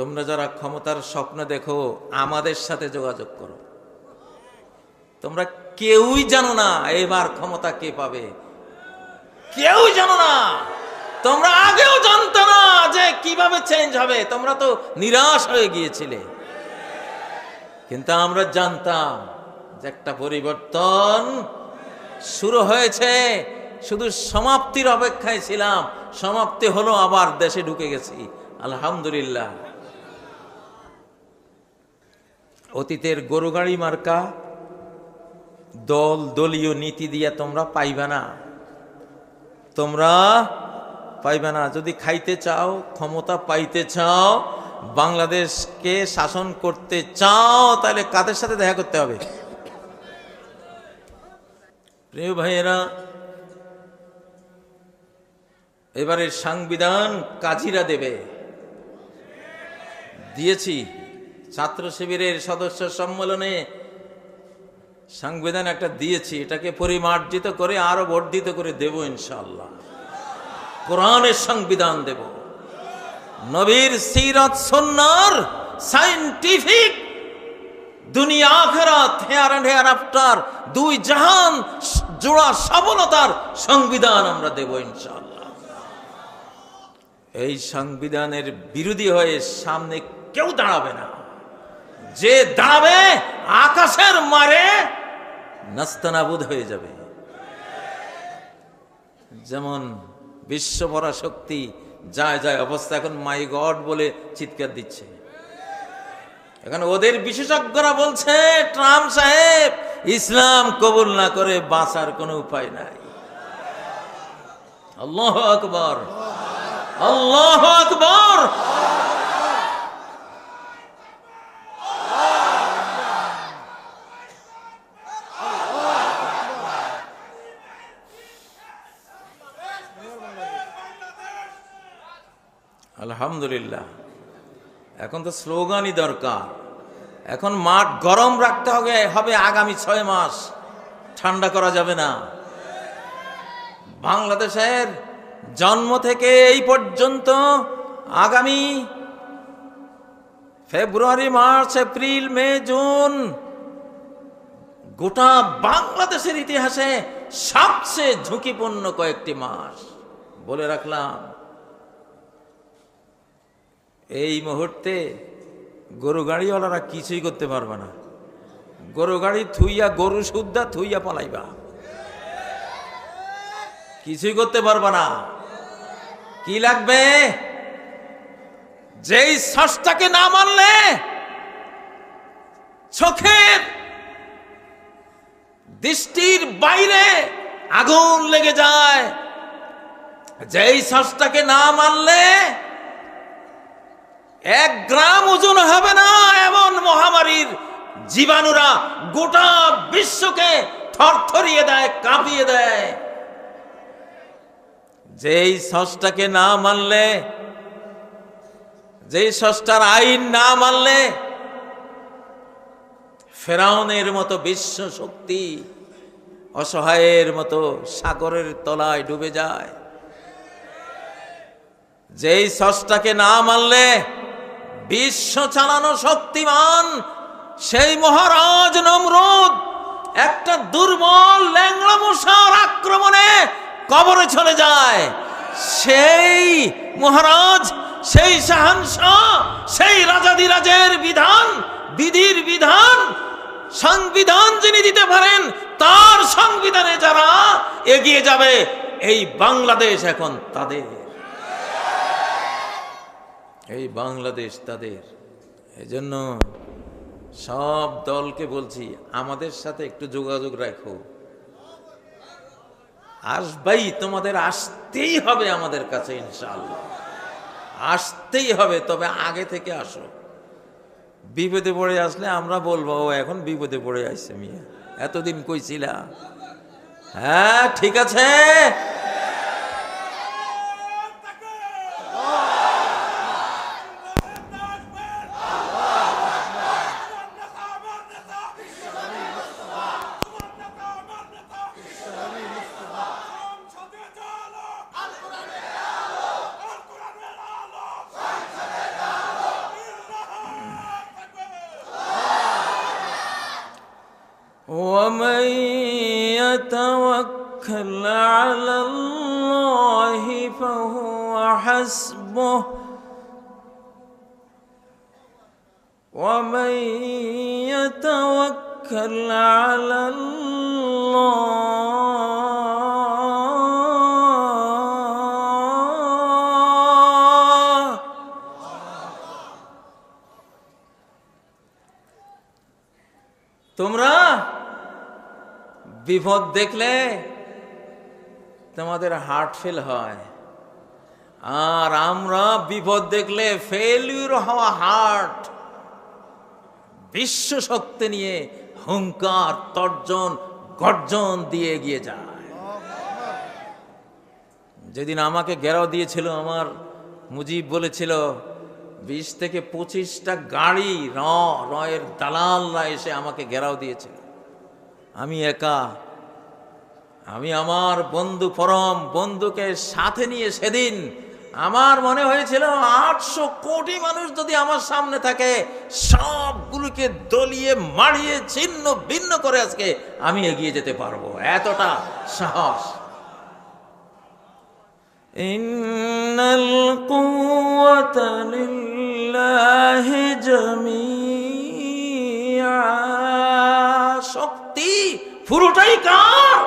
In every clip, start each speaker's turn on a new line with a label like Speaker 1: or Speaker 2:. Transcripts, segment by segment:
Speaker 1: তোমরা যারা ক্ষমতার স্বপ্ন দেখো, আমাদের সাথে যোগাযোগ করো। তোমরা কেউই জানো না এবার ক্ষমতা কে পাবে। কেউ জানো না। তোমরা আগেও জানতো না যে কীভাবে চেঞ্জ হবে। তোমরা তো নিরাশ হয়ে গিয়েছিলে। কিন্তু আমরা জানতাম যে একটা পরিবর্তন শুরু হয়েছে। শুধু সমাপ্তির অপেক্ষায় ছিলাম। সমাপ্তি হলো, আবার দেশে ঢুকে গেছি। আলহামদুলিল্লাহ। অতীতের গরু গাড়ি মার্কা, দল দলীয় নীতি দিয়া তোমরা পাইবে না। তোমরা পাইবে না। যদি খাইতে চাও, ক্ষমতা পাইতে চাও, বাংলাদেশকে শাসন করতে চাও, তাহলে কাদের সাথে দেখা করতে হবে? প্রিয় ভাইয়েরা এবারে সংবিধান কাজীরা দেবে। দিয়েছি। ছাত্র শিবিরের সদস্য সম্মেলনে সংবিধান একটা দিয়েছি, এটাকে পরিমার্জিত করে আরও বর্ধিত করে দেব ইনশাল্লাহ কোরআনের সংবিধান দেব। নবীর সিরত সন্ন্যার সাইন্টিফিক দুনিয়া আখেরাত হেয়ার অ্যান্ড হেয়ার আফটার দুই জাহান জোড়া সফলতার সংবিধান আমরা দেব ইনশাল্লাহ এই সংবিধানের বিরোধী হয়ে সামনে কেউ দাঁড়াবে না। যে দাঁড়াবে, আকাশের মারে নাস্তানাবুদ হয়ে যাবে। যেমন বিশ্বভরা শক্তি যায় যায় অবস্থা, এখন মাই গড বলে চিৎকার দিচ্ছে। এখন ওদের বিশেষজ্ঞরা বলছে, ট্রাম্প সাহেব, ইসলাম কবুল না করে বাঁচার কোনো উপায় নাই। আল্লাহ আকবর। আল্লাহ আকবর। আলহামদুলিল্লাহ। এখন তো স্লোগানই দরকার। এখন মাঠ গরম রাখতে হবে হবে আগামী ছয় মাস। ঠান্ডা করা যাবে না। বাংলাদেশের জন্ম থেকে এই পর্যন্ত আগামী February, March, April, May, June গোটা বাংলাদেশের ইতিহাসে সবচেয়ে ঝুঁকিপূর্ণ কয়েকটি মাস। বলে রাখলাম। এই মুহূর্তে গরু গাড়িওয়ালারা কিছুই করতে পারবে না। গরু গাড়ি থুইয়া গরু সুদ্ধা থুইয়া পালাইবা। কিছুই করতে পারবে না। কি লাগবে? যেই শ্বাসটাকে না মানলে চোখের দৃষ্টির বাইরে আগুন লেগে যায়। যেই শ্বাসটাকে না মানলে এক গ্রাম ওজন হবে না এমন মহামারীর জীবাণুরা গোটা বিশ্বকে থরথরিয়ে দেয়, কাঁপিয়ে দেয়। যেই সষ্টাকে না মানলে, যেই সষ্টার আইন না মানলে, ফেরাউনের মতো বিশ্ব শক্তি অসহায়ের মতো সাগরের তলায় ডুবে যায়। যেই সষ্টাকে না মানলে বিশ্ব চালানো শক্তিমান সেই মহারাজ নমরুদ একটা দুর্বল ল্যাংড়া মশার আক্রমণে কবরে চলে যায়। সেই মহারাজ, সেই শাহানশাহ সেই রাজাদিরাজের বিধান, বিধির বিধান, সংবিধান যিনি দিতে পারেন, তার সংবিধানে যারা এগিয়ে যাবে, এই বাংলাদেশ এখন তাদের। এই বাংলাদেশ তাদের। এজন্য সব দলকে বলছি, আমাদের সাথে একটু যোগাযোগ রাখো। আসবাই তোমাদের, আসতেই হবে আমাদের কাছে ইনশাআল্লাহ। আসতেই হবে, তবে আগে থেকে আসো। বিপদে পড়ে আসলে আমরা বলব, ও এখন বিপদে পড়ে আসছে মিয়া। এতদিন কইছিলা। হ্যাঁ ঠিক আছে? يتوكل على الله فهو حسبه ومن يتوكل على الله তোমরা বিপদ দেখলে তোমাদের হার্ট ফেল হয়। আর আমরা বিপদ দেখলে ফেলিউর হওয়া হার্ট। বিশ্ব শক্তি নিয়ে হুঙ্কার, তর্জন, গর্জন দিয়ে এগিয়ে যায়। যেদিন আমাকে ঘেরাও দিয়েছিল, আমার মুজিব বলেছিল, বিশ থেকে পঁচিশটা গাড়ি র, রয়ের দালালরা এসে আমাকে ঘেরাও দিয়েছিল আমি একা। আমি আমার বন্ধু পরম বন্ধুকে সাথে নিয়ে সেদিন আমার মনে হয়েছিল আটশো কোটি মানুষ যদি আমার সামনে থাকে, সবগুলোকে দলিয়ে মারিয়ে ছিন্ন, ভিন্ন করে আজকে আমি এগিয়ে যেতে পারব। এতটা সাহস। ইন্নাল কুওয়াতা লিল্লাহি জামি। পুরোটাই কার?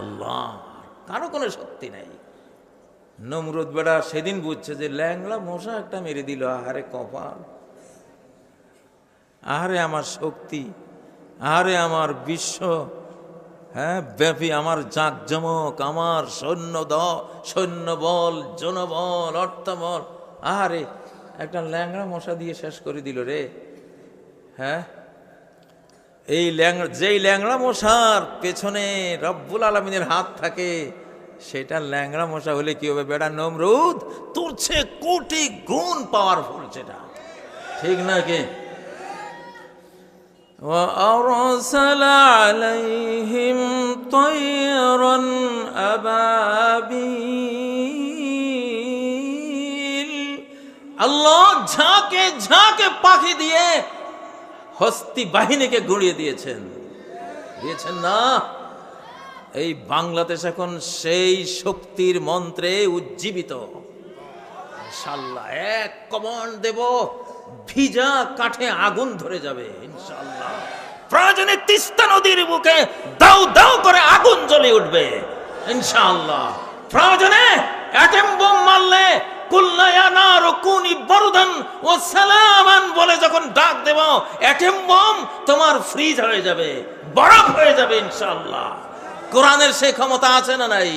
Speaker 1: আল্লাহ, কারও কোনো শক্তি নাই। নমরুদ বেড়া সেদিন বুঝছে যে ল্যাংলা মশা একটা মেরে দিল, আহারে কপাল। আহারে আমার শক্তি, আহারে আমার বিশ্ব। হ্যাঁ ব্যাপী আমার জাঁকজমক, আমার সৈন্য দ সৈন্য বল জনবল, অর্থবল। আহারে একটা ল্যাংড়া মশা দিয়ে শেষ করে দিল রে। হ্যাঁ? এই ল্যাংড়া যেই ল্যাংড়া মশার পেছনে রব্বুল আলমিনের হাত থাকে সেটা ল্যাংড়া মশা হলে কি হবে বেড়া নমরুদ তোর চেয়ে কোটি গুণ পাওয়ারফুল সেটা ঠিক না কি وأرسل عليهم طيرا أبابيل আল্লাহ ঝাঁকে ঝাঁকে পাখি দিয়ে হস্তি বাহিনীকে গুড়িয়ে দিয়েছেন। দিয়েছেন না। এই বাংলাদেশ এখন সেই শক্তির মন্ত্রে উজ্জীবিত। ইনশাল্লাহ এক কমন দেব, ভিজা কাঠে আগুন ধরে যাবে ইনশাল্লাহ প্রয়োজনে তিস্তা নদীর বুকে দাউ দাউ করে আগুন জ্বলে উঠবে, ইনশাআল্লাহ। প্রয়োজনে অ্যাটম বোম মারলে বলে যখন ডাক দেব অ্যাটেম বম তোমার ফ্রিজ হয়ে যাবে, বরফ হয়ে যাবে ইনশাআল্লাহ। কোরআনের সে ক্ষমতা আছে না নাই?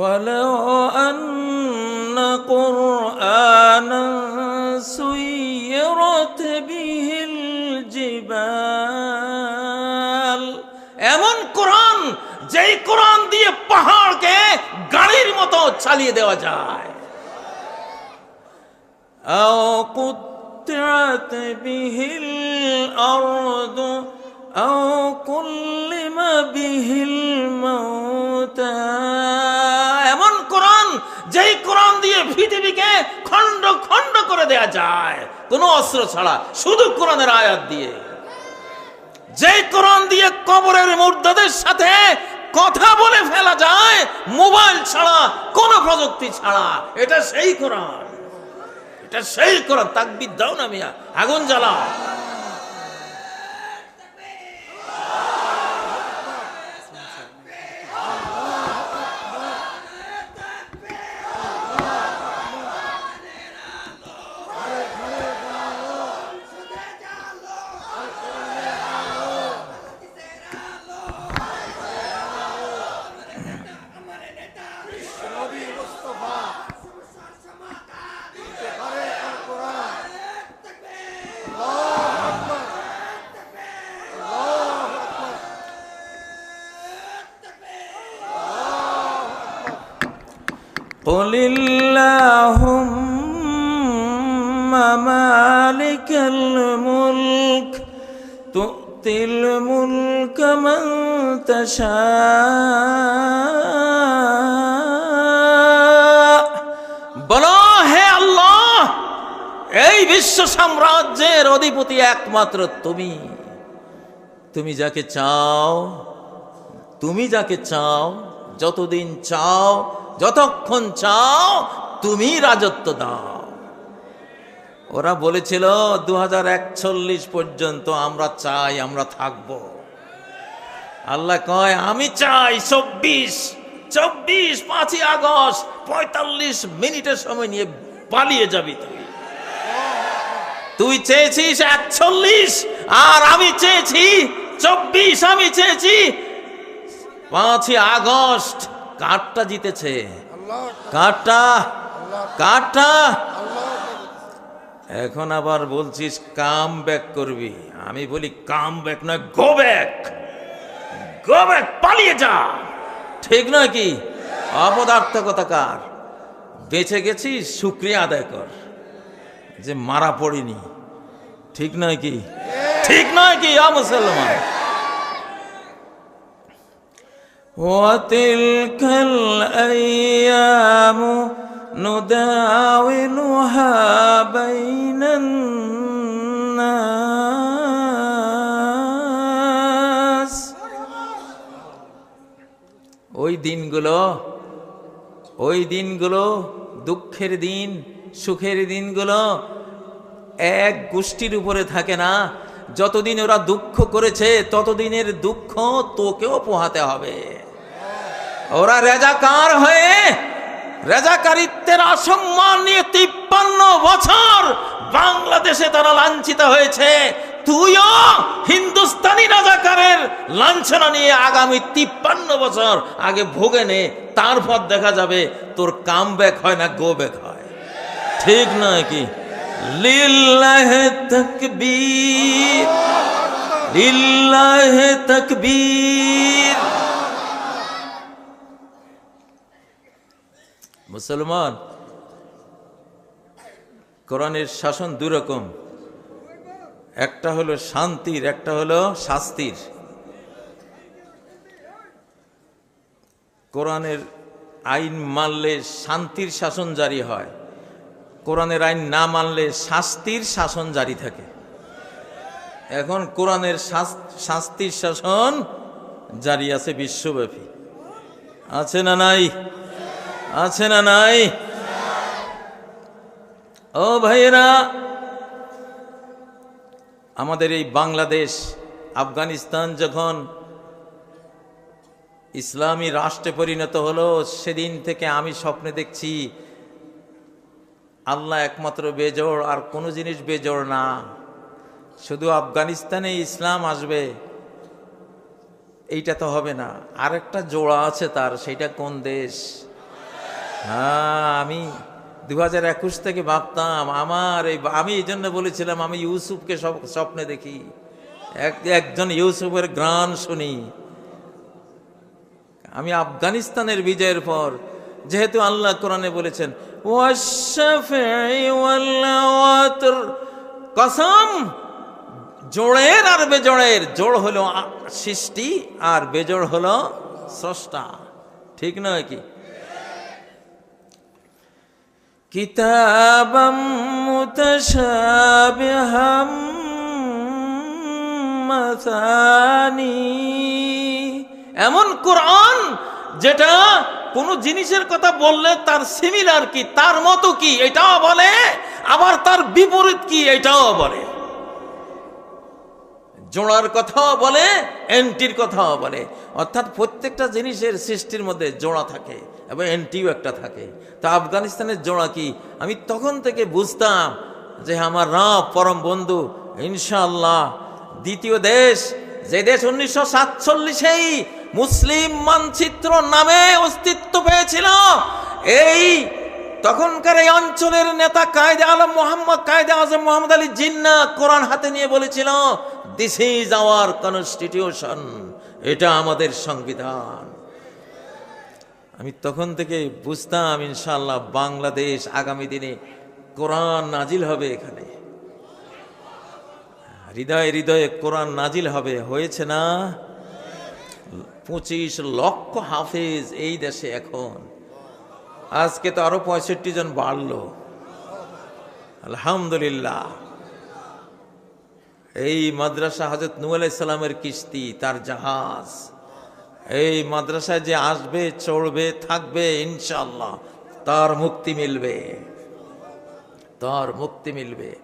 Speaker 1: ولو أن قرآنا سيرت به الجبال এমন কোরআন যেই কোরআন দিয়ে পাহাড়কে গাড়ির মতো চালিয়ে দেওয়া যায় أو قطعت به الأرض أو كلم به الموتى পৃথিবীকে খণ্ড খণ্ড করে দেয়া যায়। কোনো অস্ত্র ছাড়া, শুধু কোরআনের আয়াত দিয়ে। যে কোরআন দিয়ে কবরের মুর্দাদের সাথে কথা বলে ফেলা যায়, মোবাইল ছাড়া, কোনো প্রযুক্তি ছাড়া, এটা সেই কোরআন। এটা সেই কোরআন। তাকবির দাও না মিয়া, আগুন জ্বালাও। قل اللهم مالك الملك تؤتي الملك من تشاء বলো হে আল্লাহ এই বিশ্ব সাম্রাজ্যের অধিপতি একমাত্র তুমি তুমি যাকে চাও তুমি যাকে চাও যতদিন চাও যতক্ষণ চাও তুমি রাজত্ব দাও। ওরা বলেছিল দু হাজার একচল্লিশ পর্যন্ত আমরা চাই, আমরা থাকব। আল্লাহ কয়, আমি চাই চব্বিশ চব্বিশ, পাঁচই আগস্ট, পঁয়তাল্লিশ মিনিটের সময় নিয়ে পালিয়ে যাবি তুই। তুই চেয়েছিস একচল্লিশ, আর আমি চেয়েছি চব্বিশ, আমি চেয়েছি পাঁচই আগস্ট কারটা জিতেছে। কারটা কারটা এখন আবার বলছিস কাম ব্যাক করবি। আমি বলি কাম ব্যাক নয় গো ব্যাক গো ব্যাক পালিয়ে যা। ঠিক নয় কি? অপদার্থকতা কার? বেঁচে গেছিস শুক্রিয়া আদায় কর যে মারা পড়িনি। ঠিক নয় কি? ঠিক নয় কি আ মুসলমান? وتلك الأيام نداولها بين الناس ওই দিনগুলো ওই দিনগুলো দুঃখের দিন সুখের দিনগুলো এক গোষ্ঠীর উপরে থাকে না যতদিন ওরা দুঃখ করেছে ততদিনের দুঃখ তোকেও পোহাতে হবে ওরা রেজাকার হয়ে রেজাকারিত্বের অসম্মান নিয়ে তিপ্পান্ন বছর বাংলাদেশে তারা লাঞ্ছিত হয়েছে। তুইও হিন্দুস্তানি রাজাকারের লাঞ্ছনা নিয়ে আগামী তিপ্পান্ন বছর আগে ভোগে নে, তারপর দেখা যাবে তোর কাম ব্যাক হয় না গো ব্যাক হয়। ঠিক নয় কি? লিল্লাহ তকবীর লিল্লাহ তকবীর। মুসলমান, কোরআনের শাসন দুরকম একটা হলো শান্তির, একটা হলো শাস্তির। কোরআনের আইন মানলে শান্তির শাসন জারি হয়, কোরআনের আইন না মানলে শাস্তির শাসন জারি থাকে। এখন কোরআনের শাস- শাস্তির শাসন জারি আছে বিশ্বব্যাপী। আছে না নাই? আছে না নাই? ও ভাইয়েরা, আমাদের এই বাংলাদেশ, আফগানিস্তান যখন ইসলামী রাষ্ট্রে পরিণত হলো, সেদিন থেকে আমি স্বপ্নে দেখছি, আল্লাহ একমাত্র বেজোড় আর কোনো জিনিস বেজোড় না। শুধু আফগানিস্তানে ইসলাম আসবে, এইটা তো হবে না। আরেকটা জোড়া আছে তার, সেটা কোন দেশ? হ্যাঁ আমি দু হাজার একুশ থেকে ভাবতাম, আমার এই আমি এই জন্য বলেছিলাম, আমি ইউসুফকে সব, স্বপ্নে দেখি। এক, একজন ইউসুফের গান শুনি। আমি আফগানিস্তানের বিজয়ের পর, যেহেতু আল্লাহ কোরআনে বলেছেন "ওয়াশ-শাফিঈ কসম, জোড়ের আর বেজোড়ের, জোড় হলো সৃষ্টি আর বেজোড় হলো স্রষ্টা। ঠিক নয় কি? কিতাবাম متشابها মাসানি। এমন কোরআন যেটা কোন জিনিসের কথা বললে তার সিমিলার কি, তার মতো কি, এটাও বলে, আবার তার বিপরীত কি, এটাও বলে। জোড়ার কথাও বলে, এন্টির কথাও বলে। অর্থাৎ প্রত্যেকটা জিনিসের সৃষ্টির মধ্যে জোড়া থাকে এবং এন্টিও একটা থাকে। তা আফগানিস্তানের জোড়া কি? আমি তখন থেকে বুঝতাম যে আমার রব পরম বন্ধু ইনশাল্লাহ দ্বিতীয় দেশ, যে দেশ উনিশশো সাতচল্লিশেই মুসলিম মানচিত্র নামে অস্তিত্ব পেয়েছিল, এই তখনকার এই অঞ্চলের নেতা কায়দে আলম মোহাম্মদ, কায়দে আজম মোহাম্মদ আলী জিন্না কোরআন হাতে নিয়ে বলেছিল দিস ইজ আওয়ার কনস্টিটিউশন এটা আমাদের সংবিধান। আমি তখন থেকে বুঝতাম ইনশাল্লাহ বাংলাদেশ আগামী দিনে কোরআন নাজিল হবে এখানে। হৃদয়ে হৃদয়ে কোরআন নাজিল হবে। হয়েছে না? পঁচিশ লক্ষ হাফেজ এই দেশে এখন। আজকে তো আরও পঁয়ষট্টি জন বাড়লো। আলহামদুলিল্লাহ। এই মাদ্রাসা হজরত নু আলাইসাল্লামের কিস্তি, তার জাহাজ। এই মাদ্রাসায় যে আসবে, চড়বে, থাকবে ইনশাল্লাহ তার মুক্তি মিলবে। তার মুক্তি মিলবে।